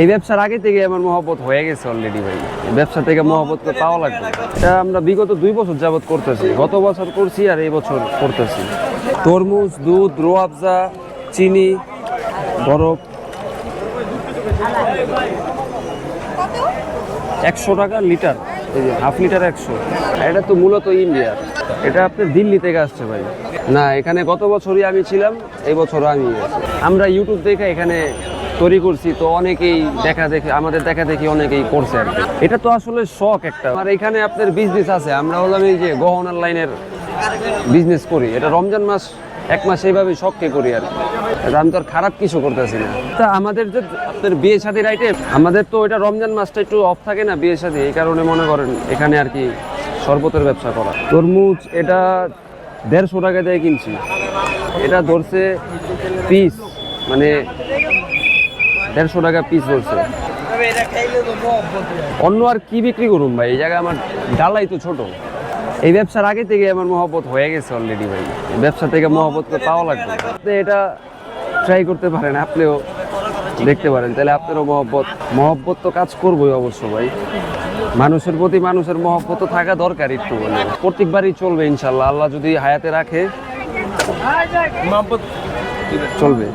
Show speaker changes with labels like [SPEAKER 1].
[SPEAKER 1] এই ব্যবসার আগে থেকে আমার মহব্বত হয়ে গেছে অলরেডি ভাই। ব্যবসা থেকে মহব্বত তো পাওয়া লাগবে। এটা আমরা বিগত দুই বছর যাবত করতেছি। গত বছর করছি আর এই বছর করতেছি। তরমুজ, দুধ রোয়াবজা চিনি, বরফ। একশো টাকা লিটার। এই যে হাফ লিটার একশো। এটা তো মূলত ইন্ডিয়ার এটা আপনার দিল্লি থেকে আসছে ভাই। না, এখানে গত বছরই আমি ছিলাম, এই বছরও আমি আমরা ইউটিউব দেখে এখানে তৈরি করছি, তো অনেকেই দেখা দেখে, আমাদের দেখা দেখি অনেকেই করছে আর এটা তো আসলে শখ একটা। আর এখানে আপনার বিজনেস আছে, আমরা হলাম এই যে গহনার লাইনের বিজনেস করি। এটা রমজান মাস, এক মাস এইভাবে শখকে করি আর আমি তো আর খারাপ কিছু করতেছি না। তা আমাদের যে আপনার বিয়ে শাদির আইটেম আমাদের তো এটা রমজান মাসটা একটু অফ থাকে না বিয়ে শাদী, এই কারণে মনে করেন এখানে আর কি শরবতের ব্যবসা করা। তরমুজ এটা দেড়শো টাকা দিয়ে কিনছি। এটা ধরছে পিস মানে দেড়শো টাকা পিস ধরছে অন্য আর কি বিক্রি করুন ভাই? এই জায়গায় আমার ডালাই তো ছোট। এই ব্যবসার আগে থেকে আমার মহব্বত হয়ে গেছে অলরেডি ভাই। ব্যবসা থেকে মহব্বত তো পাওয়া লাগবে। এটা ট্রাই করতে পারেন আপনিও দেখতে পারেন। তাহলে আপনারও মহব্বত মহব্বত তো কাজ করবোই অবশ্য ভাই। মানুষের প্রতি মানুষের মহব্বত তো থাকা দরকার একটু বলে প্রত্যেকবারই চলবে ইনশাল্লাহ। আল্লাহ যদি হায়াতে রাখে চলবে।